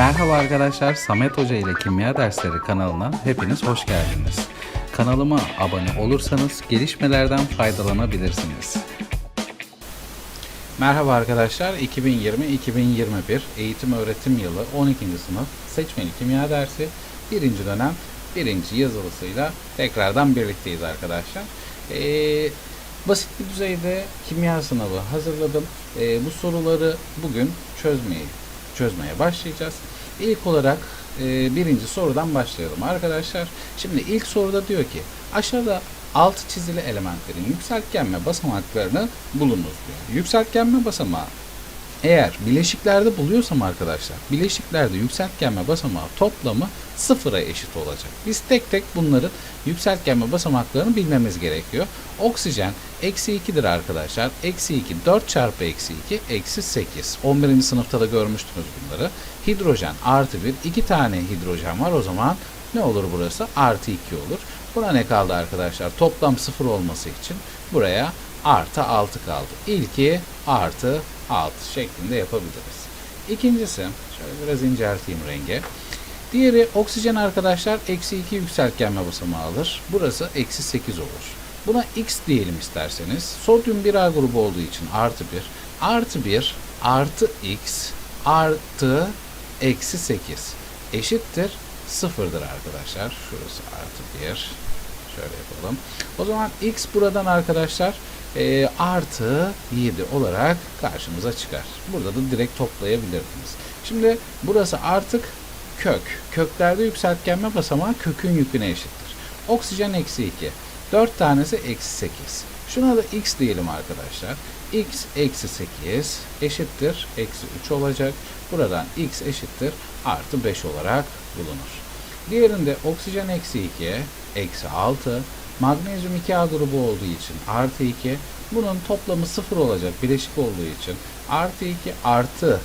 Merhaba arkadaşlar, Samet Hoca ile Kimya Dersleri kanalına hepiniz hoş geldiniz. Kanalıma abone olursanız gelişmelerden faydalanabilirsiniz. Merhaba arkadaşlar, 2020-2021 eğitim öğretim yılı 12. sınıf seçmeli kimya dersi 1. dönem 1. yazılısıyla tekrardan birlikteyiz arkadaşlar. Ee, basit bir düzeyde kimya sınavı hazırladım. Ee, bu soruları bugün çözmeyi çözmeye başlayacağız. İlk olarak e, birinci sorudan başlayalım arkadaşlar. Şimdi ilk soruda diyor ki aşağıda altı çizili elementlerin yükseltgenme basamaklarını bulunuz diyor. Yükseltgenme basamağı eğer bileşiklerde buluyorsam arkadaşlar, bileşiklerde yükseltgenme basamağı toplamı sıfıra eşit olacak. Biz tek tek bunların yükseltgenme basamaklarını bilmemiz gerekiyor. Oksijen eksi 2'dir arkadaşlar. Eksi 2, 4 çarpı eksi 2, eksi 8. 11. sınıfta da görmüştünüz bunları. Hidrojen artı 1, 2 tane hidrojen var. O zaman ne olur burası? Artı 2 olur. Buna ne kaldı arkadaşlar? Toplam sıfır olması için buraya artı 6 kaldı. İlki artı 6 şeklinde yapabiliriz. İkincisi, şöyle biraz incelteyim rengi. Diğeri oksijen arkadaşlar eksi 2 yükseltgenme basamağı alır. Burası eksi 8 olur. Buna x diyelim isterseniz. Sodyum 1A grubu olduğu için artı 1. Artı 1 artı x artı eksi 8 eşittir sıfırdır arkadaşlar. Şurası artı 1. Şöyle yapalım. O zaman x buradan arkadaşlar e, artı 7 olarak karşımıza çıkar. Burada da direkt toplayabilirdiniz. Şimdi burası artık kök. Köklerde yükseltgenme basamağı kökün yüküne eşittir. Oksijen eksi 2. 4 tanesi eksi 8. Şuna da x diyelim arkadaşlar. x eksi 8 eşittir. Eksi 3 olacak. Buradan x eşittir. Artı 5 olarak bulunur. Diğerinde oksijen eksi 2, eksi 6, magnezyum 2A grubu olduğu için artı 2, bunun toplamı 0 olacak bileşik olduğu için artı 2 artı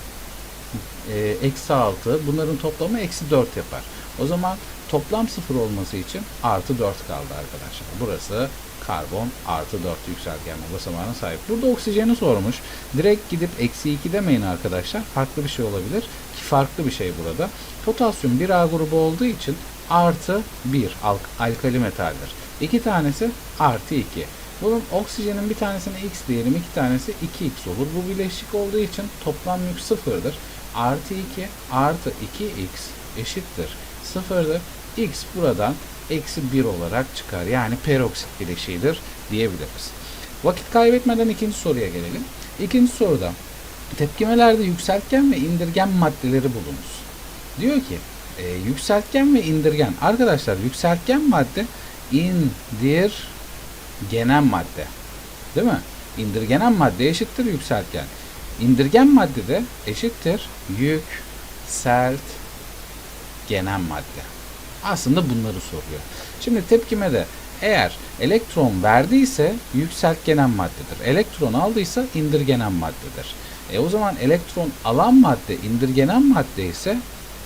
e, eksi 6, bunların toplamı eksi 4 yapar. O zaman toplam 0 olması için artı 4 kaldı arkadaşlar. Burası karbon artı 4 yükseltgenme basamağına sahip. Burada oksijeni sormuş. Direkt gidip eksi 2 demeyin arkadaşlar. Farklı bir şey olabilir ki farklı bir şey burada. Potasyum 1A grubu olduğu için artı 1 al alkali metaldir. İki tanesi artı 2. Bunun oksijenin bir tanesine x diyelim, iki tanesi 2x olur. Bu bileşik olduğu için toplam yük sıfırdır. Artı 2 artı 2x eşittir sıfırdır. x buradan eksi 1 olarak çıkar. Yani peroksit bileşiğidir diyebiliriz. Vakit kaybetmeden ikinci soruya gelelim. İkinci soruda tepkimelerde yükseltgen ve indirgen maddeleri bulunuz. Diyor ki e, yükseltgen ve indirgen. Arkadaşlar yükseltgen madde indirgenen madde. Değil mi? İndirgenen madde eşittir yükseltgen. İndirgen madde de eşittir yükseltgenen madde. Aslında bunları soruyor. Şimdi tepkimede eğer elektron verdiyse yükseltgenen maddedir. Elektron aldıysa indirgenen maddedir. E o zaman elektron alan madde indirgenen madde ise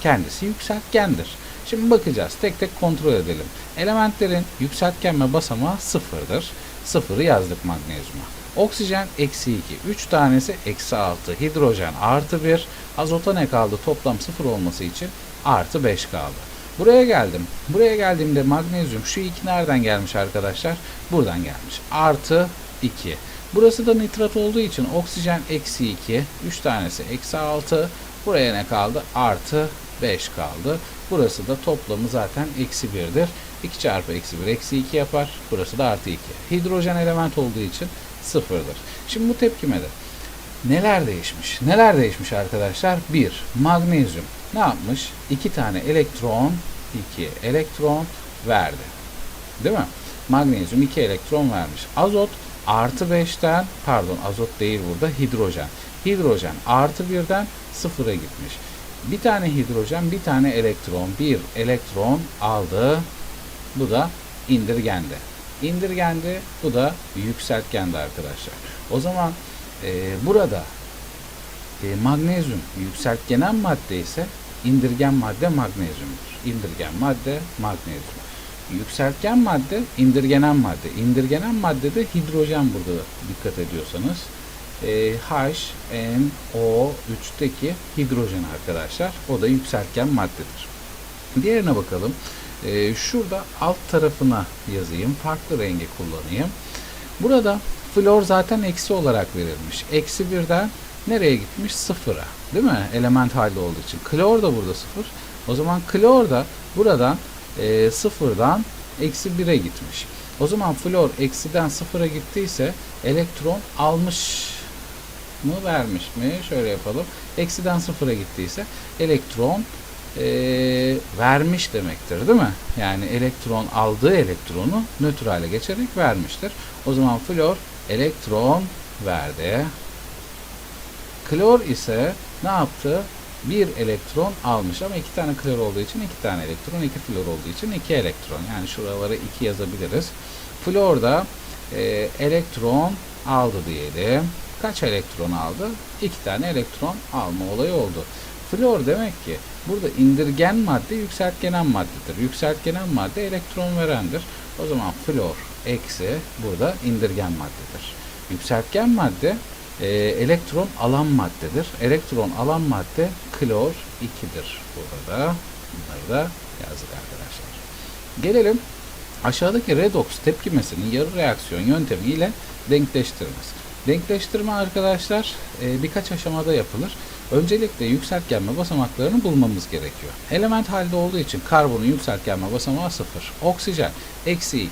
kendisi yükseltgendir. Şimdi bakacağız. Tek tek kontrol edelim. Elementlerin yükseltgenme basamağı sıfırdır. Sıfırı yazdık magnezyuma. Oksijen eksi 2. 3 tanesi eksi 6. Hidrojen artı 1. Azota ne kaldı? Toplam sıfır olması için artı 5 kaldı. Buraya geldim. Buraya geldiğimde magnezyum şu iki nereden gelmiş arkadaşlar? Buradan gelmiş. Artı 2. Burası da nitrat olduğu için oksijen eksi 2. 3 tanesi eksi 6. Buraya ne kaldı? Artı 5 kaldı. Burası da toplamı zaten eksi 1'dir. 2 çarpı eksi 1 eksi 2 yapar. Burası da artı 2. Hidrojen element olduğu için sıfırdır. Şimdi bu tepkimede neler değişmiş? Neler değişmiş arkadaşlar? 1. Magnezyum ne yapmış? 2 tane elektron 2 elektron verdi. Değil mi? Magnezyum 2 elektron vermiş. Azot artı 5'ten pardon azot değil burada hidrojen. Hidrojen artı 1'den sıfıra gitmiş. Bir tane hidrojen bir tane elektron bir elektron aldı. Bu da indirgendi. İndirgendi bu da yükseltgendi arkadaşlar. O zaman e, burada e, magnezyum yükseltgenen madde ise indirgen madde magnezyumdur. İndirgen madde magnezyum. Yükseltgen madde indirgenen madde. İndirgenen madde de hidrojen burada dikkat ediyorsanız. E, HNO3'teki hidrojen arkadaşlar. O da yükseltgen maddedir. Diğerine bakalım. E, şurada alt tarafına yazayım. Farklı rengi kullanayım. Burada flor zaten eksi olarak verilmiş. Eksi birden nereye gitmiş? Sıfıra. Değil mi? Element halde olduğu için. Klor da burada sıfır. O zaman klor da buradan e, sıfırdan eksi 1'e gitmiş. O zaman flor eksiden sıfıra gittiyse elektron almış mı vermiş mi? Şöyle yapalım. Eksiden sıfıra gittiyse elektron e, vermiş demektir değil mi? Yani elektron aldığı elektronu nötr hale geçerek vermiştir. O zaman flor elektron verdi. Klor ise ne yaptı? Bir elektron almış ama iki tane klor olduğu için iki tane elektron, iki flor olduğu için iki elektron. Yani şuraları iki yazabiliriz. Flor da e, elektron aldı diyelim. Kaç elektron aldı? İki tane elektron alma olayı oldu. Flor demek ki burada indirgen madde yükseltgenen maddedir. Yükseltgenen madde elektron verendir. O zaman flor eksi burada indirgen maddedir. Yükseltgen madde e, elektron alan maddedir. Elektron alan madde klor 2'dir burada. Bunları da yazdık arkadaşlar. Gelelim aşağıdaki redox tepkimesinin yarı reaksiyon yöntemiyle denkleştirmesi. Denkleştirme arkadaşlar e, birkaç aşamada yapılır. Öncelikle yükseltgenme basamaklarını bulmamız gerekiyor. Element halde olduğu için karbonun yükseltgenme basamağı 0. Oksijen eksi 2.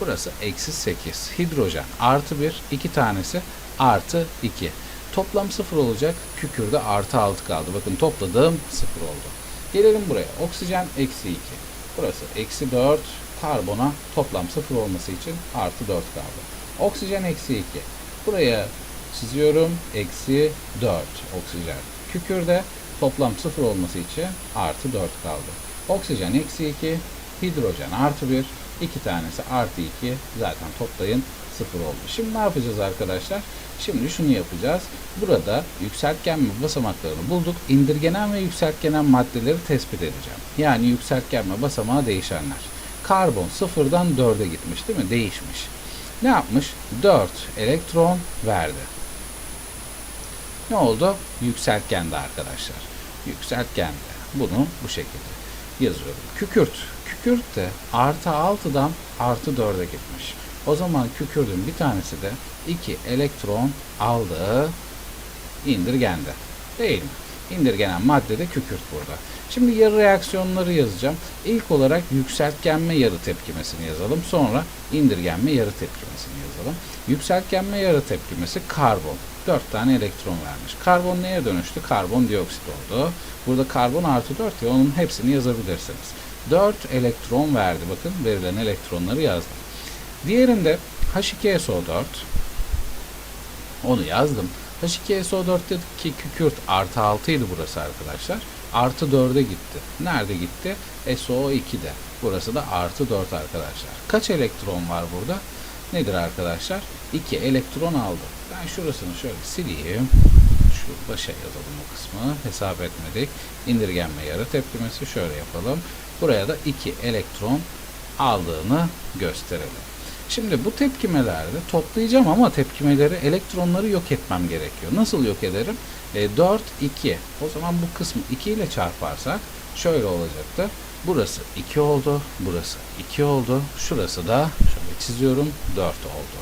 Burası eksi 8. Hidrojen artı 1. 2 tanesi artı 2. Toplam 0 olacak. Kükürde artı 6 kaldı. Bakın topladığım 0 oldu. Gelelim buraya. Oksijen eksi 2. Burası eksi 4. Karbona toplam 0 olması için artı 4 kaldı. Oksijen eksi 2. Buraya çiziyorum. Eksi 4 oksijen. Kükürde toplam 0 olması için artı 4 kaldı. Oksijen eksi 2. Hidrojen artı 1. 2 tanesi artı 2. Zaten toplayın 0 oldu. Şimdi ne yapacağız arkadaşlar? Şimdi şunu yapacağız. Burada yükseltgenme basamaklarını bulduk. İndirgenen ve yükseltgenen maddeleri tespit edeceğim. Yani yükseltgenme basamağı değişenler. Karbon sıfırdan 4'e gitmiş değil mi? Değişmiş. Ne yapmış? 4 elektron verdi. Ne oldu? Yükseltgende arkadaşlar. Yükseltgende. Bunu bu şekilde yazıyorum. Kükürt. Kükürt de artı 6'dan artı 4'e gitmiş. O zaman kükürdün bir tanesi de 2 elektron aldığı indirgende. Değil mi? İndirgenen madde de kükürt burada. Şimdi yarı reaksiyonları yazacağım. İlk olarak yükseltgenme yarı tepkimesini yazalım. Sonra indirgenme yarı tepkimesini yazalım. Yükseltgenme yarı tepkimesi karbon. 4 tane elektron vermiş. Karbon neye dönüştü? Karbon dioksit oldu. Burada karbon artı 4 ya onun hepsini yazabilirsiniz. 4 elektron verdi. Bakın verilen elektronları yazdım. Diğerinde H2SO4 onu yazdım. H2SO4 dedik ki kükürt artı 6 idi burası arkadaşlar. Artı 4'e gitti. Nerede gitti? SO2'de. Burası da artı 4 arkadaşlar. Kaç elektron var burada? Nedir arkadaşlar? 2 elektron aldı. Ben şurasını şöyle sileyim. Şu başa yazalım o kısmı. Hesap etmedik. İndirgenme yarı tepkimesi şöyle yapalım. Buraya da 2 elektron aldığını gösterelim. Şimdi bu tepkimelerde toplayacağım ama tepkimeleri elektronları yok etmem gerekiyor. Nasıl yok ederim? E, 4, 2. O zaman bu kısmı 2 ile çarparsak şöyle olacaktı. Burası 2 oldu. Burası 2 oldu. Şurası da şöyle çiziyorum 4 oldu.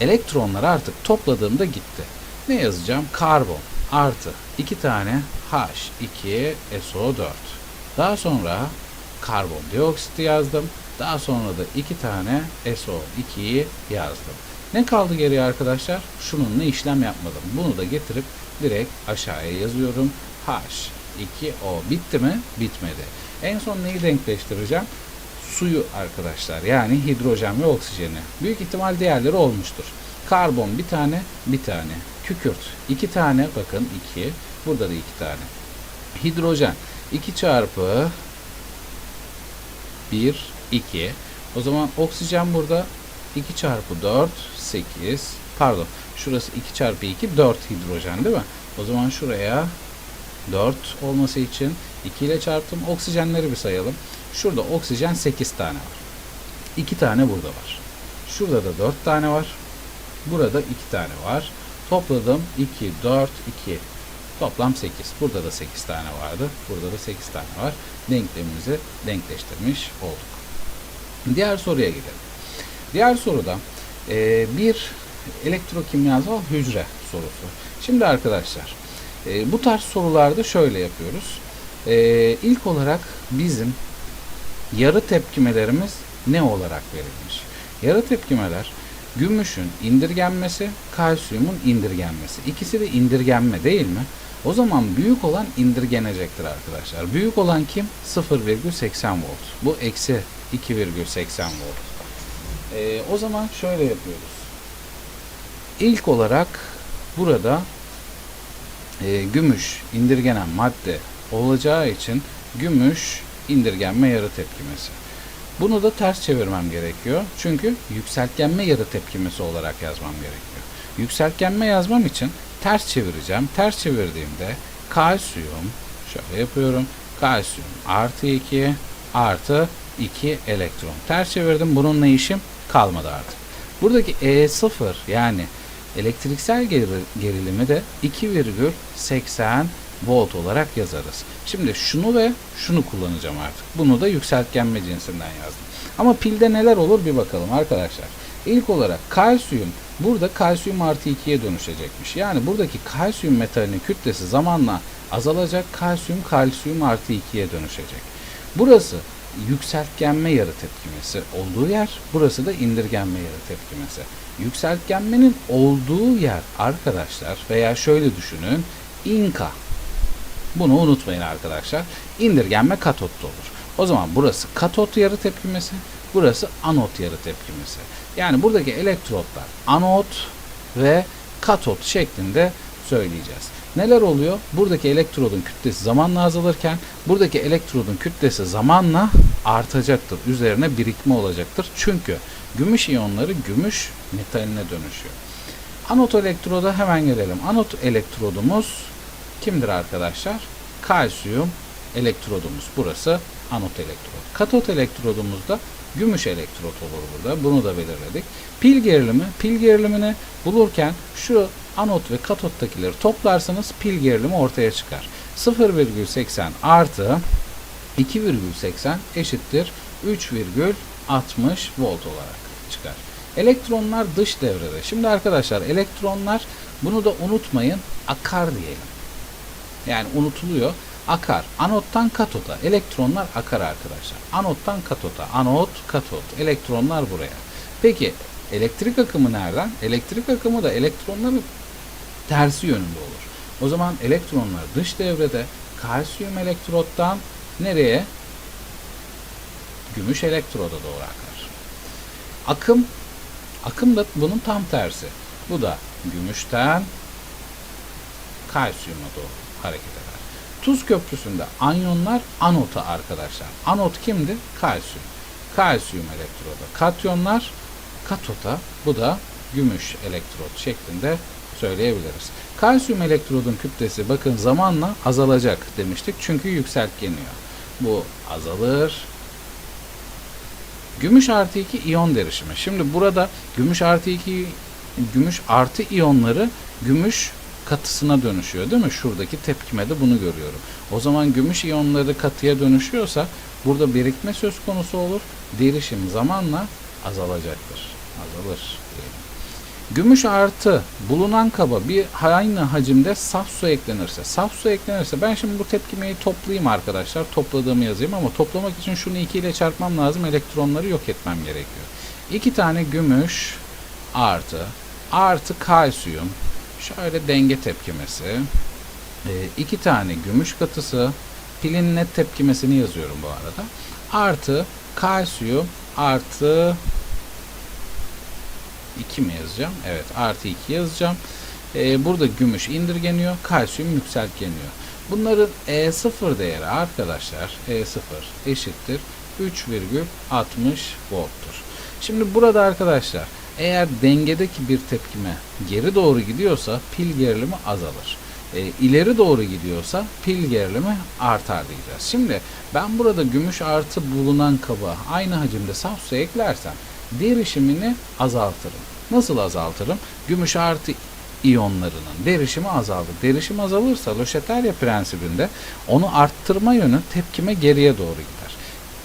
Elektronlar artık topladığımda gitti. Ne yazacağım? Karbon artı 2 tane H2SO4. Daha sonra karbondioksit yazdım. Daha sonra da iki tane SO2'yi yazdım. Ne kaldı geriye arkadaşlar? Şununla işlem yapmadım. Bunu da getirip direkt aşağıya yazıyorum. H2O bitti mi? Bitmedi. En son neyi denkleştireceğim? Suyu arkadaşlar. Yani hidrojen ve oksijeni. Büyük ihtimal diğerleri olmuştur. Karbon bir tane, bir tane. Kükürt iki tane. Bakın iki. Burada da iki tane. Hidrojen 2 çarpı 1, 2. O zaman oksijen burada 2 çarpı 4, 8. Pardon. Şurası 2 çarpı 2, 4 hidrojen değil mi? O zaman şuraya 4 olması için 2 ile çarptım. Oksijenleri bir sayalım. Şurada oksijen 8 tane var. 2 tane burada var. Şurada da 4 tane var. Burada 2 tane var. Topladım 2, 4, 2. Toplam 8. Burada da 8 tane vardı. Burada da 8 tane var. Denklemimizi denkleştirmiş olduk. Diğer soruya gidelim. Diğer soruda e, bir elektrokimyasal hücre sorusu. Şimdi arkadaşlar e, bu tarz sorularda şöyle yapıyoruz. E, ilk olarak bizim yarı tepkimelerimiz ne olarak verilmiş? Yarı tepkimeler gümüşün indirgenmesi, kalsiyumun indirgenmesi. İkisi de indirgenme değil mi? O zaman büyük olan indirgenecektir arkadaşlar. Büyük olan kim? 0,80 volt. Bu eksi 2,80 volt. Ee, o zaman şöyle yapıyoruz. İlk olarak burada e, gümüş indirgenen madde olacağı için gümüş indirgenme yarı tepkimesi. Bunu da ters çevirmem gerekiyor. Çünkü yükseltgenme yarı tepkimesi olarak yazmam gerekiyor. Yükseltgenme yazmam için ters çevireceğim. Ters çevirdiğimde kalsiyum şöyle yapıyorum. Kalsiyum artı 2 artı 2 elektron. Ters çevirdim. Bununla işim kalmadı artık. Buradaki E0 yani elektriksel geri- gerilimi de 2,80 volt olarak yazarız. Şimdi şunu ve şunu kullanacağım artık. Bunu da yükseltgenme cinsinden yazdım. Ama pilde neler olur bir bakalım arkadaşlar. İlk olarak kalsiyum burada kalsiyum artı 2'ye dönüşecekmiş. Yani buradaki kalsiyum metalinin kütlesi zamanla azalacak. Kalsiyum kalsiyum artı 2'ye dönüşecek. Burası yükseltgenme yarı tepkimesi olduğu yer. Burası da indirgenme yarı tepkimesi. Yükseltgenmenin olduğu yer arkadaşlar veya şöyle düşünün. İnka bunu unutmayın arkadaşlar. İndirgenme katotta olur. O zaman burası katot yarı tepkimesi, burası anot yarı tepkimesi. Yani buradaki elektrotlar anot ve katot şeklinde söyleyeceğiz. Neler oluyor? Buradaki elektrodun kütlesi zamanla azalırken buradaki elektrodun kütlesi zamanla artacaktır. Üzerine birikme olacaktır. Çünkü gümüş iyonları gümüş metaline dönüşüyor. Anot elektroda hemen gelelim. Anot elektrodumuz kimdir arkadaşlar? Kalsiyum elektrodumuz. Burası anot elektrod. Katot elektrodumuz da gümüş elektrot olur burada. Bunu da belirledik. Pil gerilimi, pil gerilimini bulurken şu anot ve katottakileri toplarsanız pil gerilimi ortaya çıkar. 0,80 artı 2,80 eşittir 3,60 volt olarak çıkar. Elektronlar dış devrede. Şimdi arkadaşlar elektronlar bunu da unutmayın akar diyelim. Yani unutuluyor. Akar. Anottan katota. Elektronlar akar arkadaşlar. Anottan katota. Anot, katot. Elektronlar buraya. Peki elektrik akımı nereden? Elektrik akımı da elektronların tersi yönünde olur. O zaman elektronlar dış devrede kalsiyum elektrottan nereye? Gümüş elektroda doğru akar. Akım akım da bunun tam tersi. Bu da gümüşten kalsiyuma doğru hareket eder. Tuz köprüsünde anyonlar anota arkadaşlar. Anot kimdi? Kalsiyum. Kalsiyum elektroda. Katyonlar katota. Bu da gümüş elektrot şeklinde söyleyebiliriz. Kalsiyum elektrodun kütlesi bakın zamanla azalacak demiştik. Çünkü yükseltgeniyor. Bu azalır. Gümüş artı 2 iyon derişimi. Şimdi burada gümüş artı 2 gümüş artı iyonları gümüş katısına dönüşüyor değil mi? Şuradaki tepkimede bunu görüyorum. O zaman gümüş iyonları katıya dönüşüyorsa burada birikme söz konusu olur. Derişim zamanla azalacaktır. Azalır. Gümüş artı bulunan kaba bir aynı hacimde saf su eklenirse, saf su eklenirse ben şimdi bu tepkimeyi toplayayım arkadaşlar. Topladığımı yazayım ama toplamak için şunu 2 ile çarpmam lazım. Elektronları yok etmem gerekiyor. 2 tane gümüş artı artı kalsiyum şöyle denge tepkimesi. E, iki tane gümüş katısı. Pilin net tepkimesini yazıyorum bu arada. Artı kalsiyum artı 2 mi yazacağım? Evet artı 2 yazacağım. E, burada gümüş indirgeniyor. Kalsiyum yükseltgeniyor. Bunların E0 değeri arkadaşlar E0 eşittir 3,60 volttur. Şimdi burada arkadaşlar eğer dengedeki bir tepkime geri doğru gidiyorsa pil gerilimi azalır. E, ileri doğru gidiyorsa pil gerilimi artar diyeceğiz. Şimdi ben burada gümüş artı bulunan kaba aynı hacimde saf su eklersem derişimini azaltırım. Nasıl azaltırım? Gümüş artı iyonlarının derişimi azaldı. Derişim azalırsa Löşeterya prensibinde onu arttırma yönü tepkime geriye doğru gider.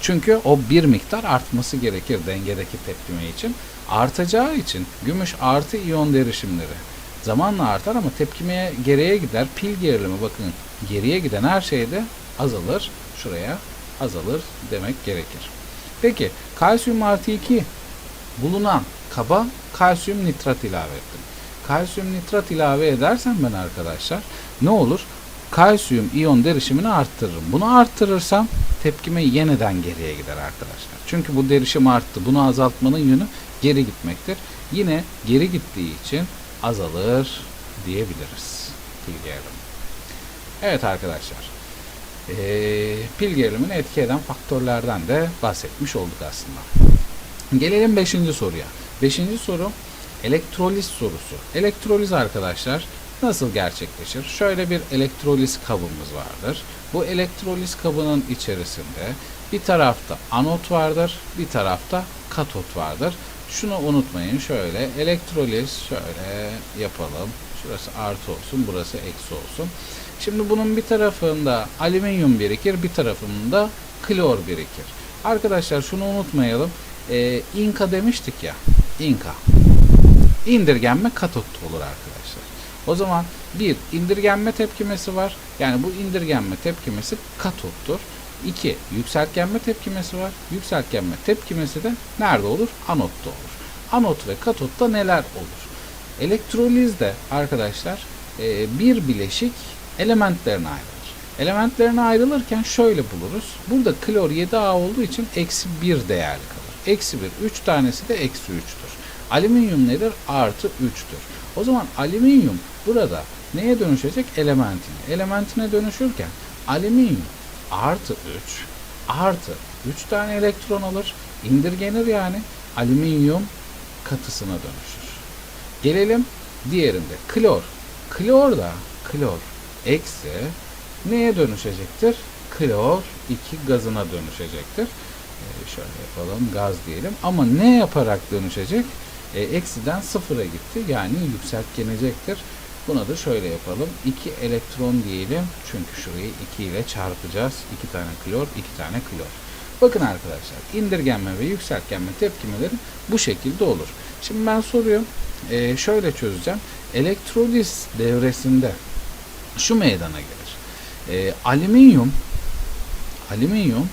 Çünkü o bir miktar artması gerekir dengedeki tepkime için. Artacağı için gümüş artı iyon derişimleri zamanla artar ama tepkimeye geriye gider. Pil gerilimi bakın geriye giden her şeyde azalır. Şuraya azalır demek gerekir. Peki kalsiyum artı 2 bulunan kaba kalsiyum nitrat ilave ettim. Kalsiyum nitrat ilave edersem ben arkadaşlar ne olur? Kalsiyum iyon derişimini arttırırım. Bunu arttırırsam tepkime yeniden geriye gider arkadaşlar. Çünkü bu derişim arttı. Bunu azaltmanın yönü geri gitmektir. Yine geri gittiği için azalır diyebiliriz pil gerilimi. Evet arkadaşlar. Ee, pil gerilimini etki eden faktörlerden de bahsetmiş olduk aslında. Gelelim 5. soruya. 5. soru elektroliz sorusu. Elektroliz arkadaşlar nasıl gerçekleşir? Şöyle bir elektroliz kabımız vardır. Bu elektroliz kabının içerisinde bir tarafta anot vardır, bir tarafta katot vardır. Şunu unutmayın şöyle elektroliz şöyle yapalım. Şurası artı olsun, burası eksi olsun. Şimdi bunun bir tarafında alüminyum birikir, bir tarafında klor birikir. Arkadaşlar şunu unutmayalım. Ee, inka demiştik ya. inka. İndirgenme katotta olur arkadaşlar. O zaman bir indirgenme tepkimesi var. Yani bu indirgenme tepkimesi katottur. 2. Yükseltgenme tepkimesi var. Yükseltgenme tepkimesi de nerede olur? Anotta olur. Anot ve katotta neler olur? Elektrolizde arkadaşlar e, bir bileşik elementlerine ayrılır. Elementlerine ayrılırken şöyle buluruz. Burada klor 7A olduğu için eksi 1 değerli. Eksi 1. 3 tanesi de eksi 3'tür. Alüminyum nedir? Artı 3'tür. O zaman alüminyum burada neye dönüşecek? Elementine. Elementine dönüşürken alüminyum artı 3 artı 3 tane elektron alır. indirgenir yani alüminyum katısına dönüşür. Gelelim diğerinde. Klor. Klor da klor eksi neye dönüşecektir? Klor 2 gazına dönüşecektir. Şöyle yapalım gaz diyelim. Ama ne yaparak dönüşecek? E, eksiden sıfıra gitti. Yani yükseltgenecektir. Buna da şöyle yapalım. 2 elektron diyelim. Çünkü şurayı 2 ile çarpacağız. 2 tane klor, 2 tane klor. Bakın arkadaşlar indirgenme ve yükseltgenme tepkimeleri bu şekilde olur. Şimdi ben soruyu e, şöyle çözeceğim. Elektroliz devresinde şu meydana gelir. E, alüminyum alüminyum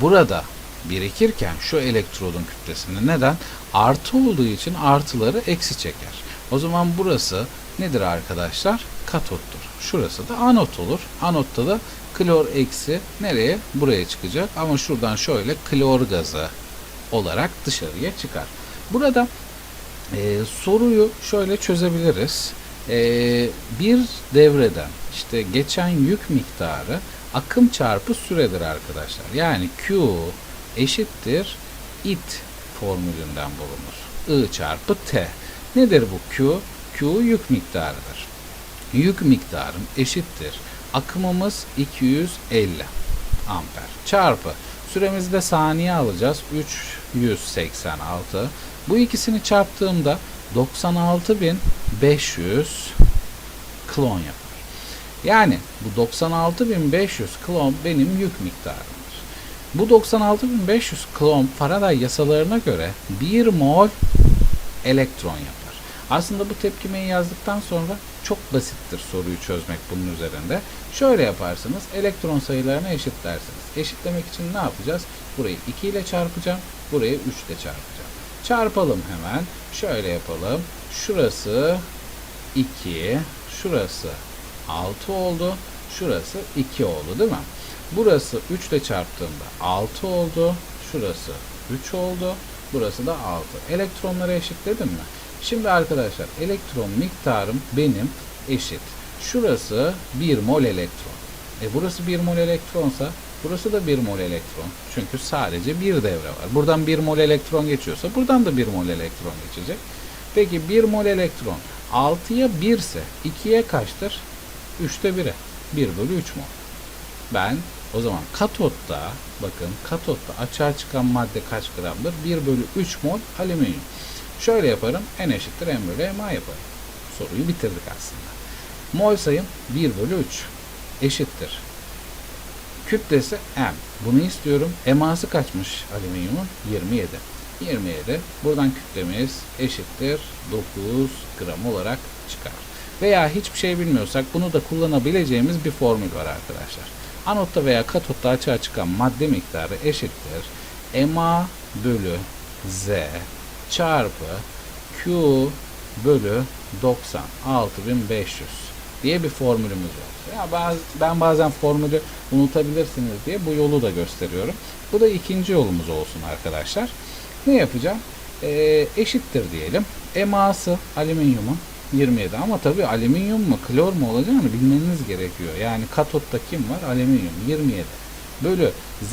burada birikirken şu elektrodun kütlesinde neden? Artı olduğu için artıları eksi çeker. O zaman burası nedir arkadaşlar? Katottur. Şurası da anot olur. Anotta da klor eksi nereye? Buraya çıkacak. Ama şuradan şöyle klor gazı olarak dışarıya çıkar. Burada e, soruyu şöyle çözebiliriz. E, bir devreden işte geçen yük miktarı akım çarpı süredir arkadaşlar. Yani Q eşittir it formülünden bulunur. I çarpı T. Nedir bu Q? Q yük miktarıdır. Yük miktarım eşittir. Akımımız 250 amper çarpı. Süremizi de saniye alacağız. 386. Bu ikisini çarptığımda 96.500 klon yapar. Yani bu 96.500 klon benim yük miktarımdır. Bu 96.500 klon Faraday yasalarına göre 1 mol elektron yapar. Aslında bu tepkimeyi yazdıktan sonra çok basittir soruyu çözmek bunun üzerinde. Şöyle yaparsınız. Elektron sayılarını eşitlersiniz. Eşitlemek için ne yapacağız? Burayı 2 ile çarpacağım. Burayı 3 ile çarpacağım. Çarpalım hemen. Şöyle yapalım. Şurası 2. Şurası 6 oldu. Şurası 2 oldu değil mi? Burası 3 ile çarptığımda 6 oldu. Şurası 3 oldu. Burası da 6. Elektronları eşitledim mi? Şimdi arkadaşlar elektron miktarım benim eşit. Şurası 1 mol elektron. E burası 1 mol elektronsa burası da 1 mol elektron. Çünkü sadece bir devre var. Buradan 1 mol elektron geçiyorsa buradan da 1 mol elektron geçecek. Peki 1 mol elektron 6'ya 1 ise 2'ye kaçtır? 3'te 1'e. 1 bölü 3 mol. Ben o zaman katotta bakın katotta açığa çıkan madde kaç gramdır? 1 bölü 3 mol alüminyum. Şöyle yaparım. N eşittir M bölü MA yaparım. soruyu bitirdik aslında. Mol sayım 1 bölü 3 eşittir. Kütlesi M. Bunu istiyorum. Eması kaçmış alüminyumun? 27. 27. Buradan kütlemiz eşittir 9 gram olarak çıkar. Veya hiçbir şey bilmiyorsak bunu da kullanabileceğimiz bir formül var arkadaşlar. Anotta veya katotta açığa çıkan madde miktarı eşittir. Ma bölü Z çarpı Q bölü 90 6500 diye bir formülümüz var. Ya baz, ben bazen formülü unutabilirsiniz diye bu yolu da gösteriyorum. Bu da ikinci yolumuz olsun arkadaşlar. Ne yapacağım? Ee, eşittir diyelim. Eması alüminyumun 27 ama tabi alüminyum mu klor mu olacağını bilmeniz gerekiyor. Yani katotta kim var? Alüminyum 27 bölü Z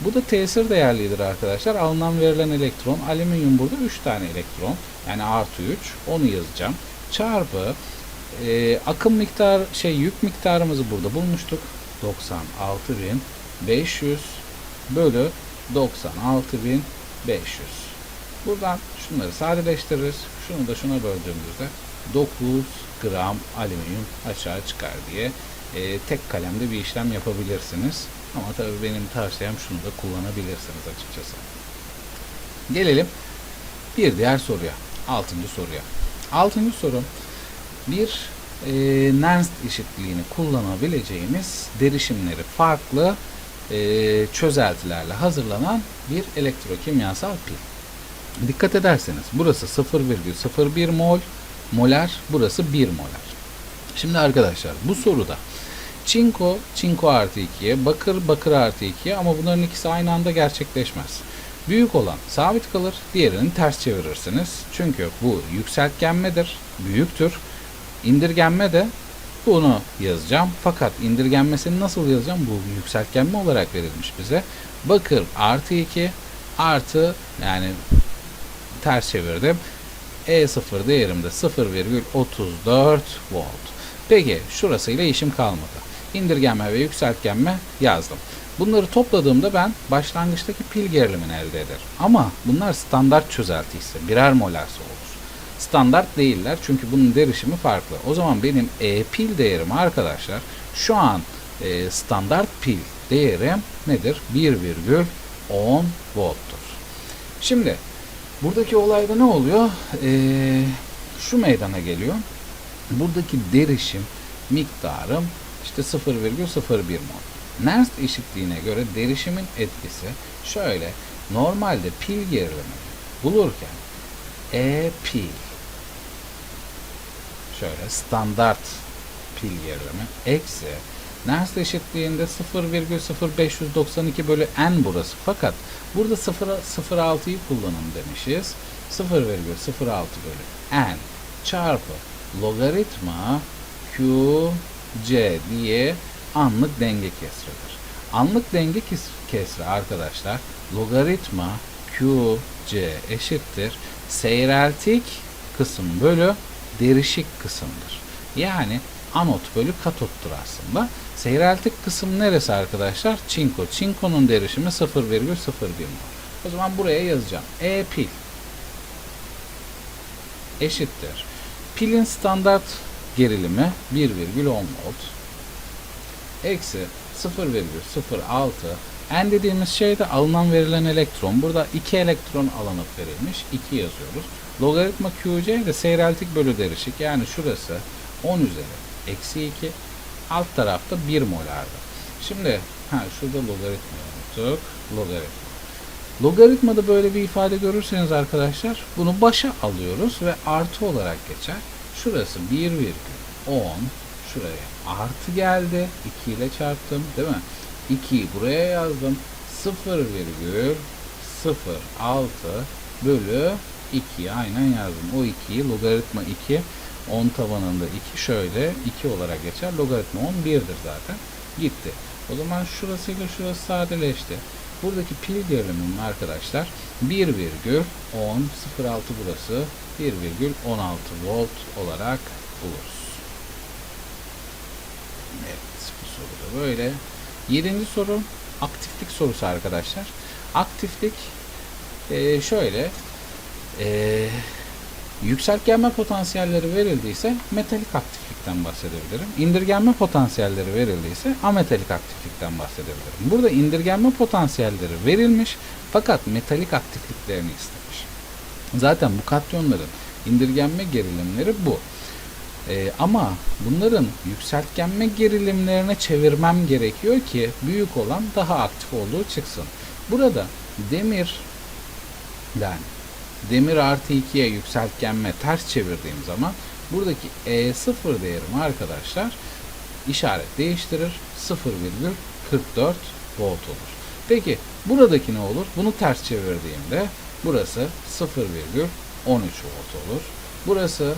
bu da tesir değerlidir arkadaşlar. Alınan verilen elektron alüminyum burada 3 tane elektron yani artı 3 onu yazacağım. Çarpı e, akım miktar şey yük miktarımızı burada bulmuştuk. 96.500 bölü 96.500 Buradan şunları sadeleştiririz. Şunu da şuna böldüğümüzde 9 gram alüminyum aşağı çıkar diye e, tek kalemde bir işlem yapabilirsiniz. Ama tabii benim tavsiyem şunu da kullanabilirsiniz açıkçası. Gelelim bir diğer soruya. Altıncı soruya. Altıncı soru bir e, Nernst eşitliğini kullanabileceğimiz derişimleri farklı e, çözeltilerle hazırlanan bir elektrokimyasal pil. Dikkat ederseniz burası 0,01 mol molar, burası 1 molar. Şimdi arkadaşlar bu soruda çinko, çinko artı 2'ye, bakır, bakır artı 2'ye ama bunların ikisi aynı anda gerçekleşmez. Büyük olan sabit kalır, diğerini ters çevirirsiniz. Çünkü bu yükseltgenmedir, büyüktür. İndirgenme de bunu yazacağım. Fakat indirgenmesini nasıl yazacağım? Bu yükseltgenme olarak verilmiş bize. Bakır artı 2 artı yani ters çevirdim. E0 değerimde 0,34 volt. Peki şurasıyla işim kalmadı. İndirgenme ve yükseltgenme yazdım. Bunları topladığımda ben başlangıçtaki pil gerilimini elde ederim. Ama bunlar standart çözelti ise birer molarsa olur. Standart değiller çünkü bunun derişimi farklı. O zaman benim E pil değerim arkadaşlar şu an e, standart pil değerim nedir? 1,10 volttur. Şimdi buradaki olayda ne oluyor? Ee, şu meydana geliyor. Buradaki derişim miktarım işte 0,01 mol. Nernst eşitliğine göre derişimin etkisi şöyle. Normalde pil gerilimini bulurken E pil şöyle standart pil gerilimi eksi Nernst eşitliğinde 0,0592 bölü n burası. Fakat burada 0,06'yı kullanın demişiz. 0,06 bölü n çarpı logaritma q c diye anlık denge kesridir. Anlık denge kesri arkadaşlar logaritma q c eşittir seyreltik kısım bölü derişik kısımdır. Yani anot bölü katottur aslında. Seyreltik kısım neresi arkadaşlar? Çinko. Çinko'nun derişimi 0,01 mol. O zaman buraya yazacağım. E pil eşittir. Pilin standart gerilimi 1,10 volt eksi 0,06 N dediğimiz şey de alınan verilen elektron. Burada 2 elektron alınıp verilmiş. 2 yazıyoruz. Logaritma QC de seyreltik bölü derişik. Yani şurası 10 üzeri eksi 2 alt tarafta 1 molardı. Şimdi ha şurada logaritma unuttuk. Logaritma. Logaritmada böyle bir ifade görürseniz arkadaşlar bunu başa alıyoruz ve artı olarak geçer. Şurası 1,10 şuraya artı geldi. 2 ile çarptım değil mi? 2'yi buraya yazdım. 0,06 bölü 2'yi aynen yazdım. O 2'yi logaritma 2 10 tabanında 2 şöyle 2 olarak geçer. Logaritma 10 1'dir zaten. Gitti. O zaman şurasıyla şurası sadeleşti. Buradaki pil gerilimim arkadaşlar 1,10 0,6 burası 1,16 volt olarak buluruz. Evet bu soru da böyle. Yedinci soru aktiflik sorusu arkadaşlar. Aktiflik e, şöyle e, Yükseltgenme potansiyelleri verildiyse metalik aktiflikten bahsedebilirim. İndirgenme potansiyelleri verildiyse ametalik aktiflikten bahsedebilirim. Burada indirgenme potansiyelleri verilmiş fakat metalik aktifliklerini istemiş. Zaten bu katyonların indirgenme gerilimleri bu. Ee, ama bunların yükseltgenme gerilimlerine çevirmem gerekiyor ki büyük olan daha aktif olduğu çıksın. Burada demirden demir artı 2'ye yükseltgenme ters çevirdiğim zaman buradaki E0 değerimi arkadaşlar işaret değiştirir 0,44 volt olur. Peki buradaki ne olur? Bunu ters çevirdiğimde burası 0,13 volt olur. Burası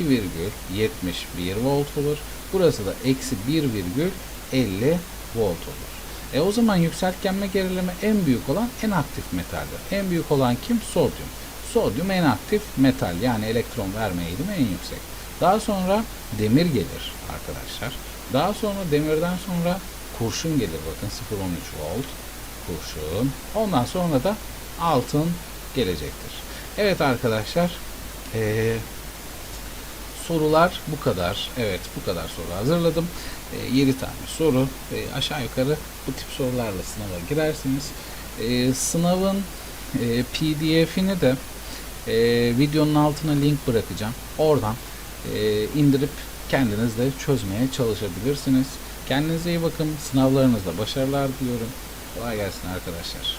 2,71 volt olur. Burası da eksi 1,50 volt olur. E o zaman yükseltgenme gerilimi en büyük olan en aktif metaldir. En büyük olan kim? Sodyum. Sodyum en aktif metal yani elektron verme eğilimi en yüksek. Daha sonra demir gelir arkadaşlar. Daha sonra demirden sonra kurşun gelir bakın 0,13 volt kurşun. Ondan sonra da altın gelecektir. Evet arkadaşlar eee sorular bu kadar. Evet bu kadar soru hazırladım. E, 7 tane soru. E, aşağı yukarı bu tip sorularla sınava girersiniz. E, sınavın e, pdf'ini de e, videonun altına link bırakacağım. Oradan e, indirip kendiniz de çözmeye çalışabilirsiniz. Kendinize iyi bakın. Sınavlarınızda başarılar diliyorum. Kolay gelsin arkadaşlar.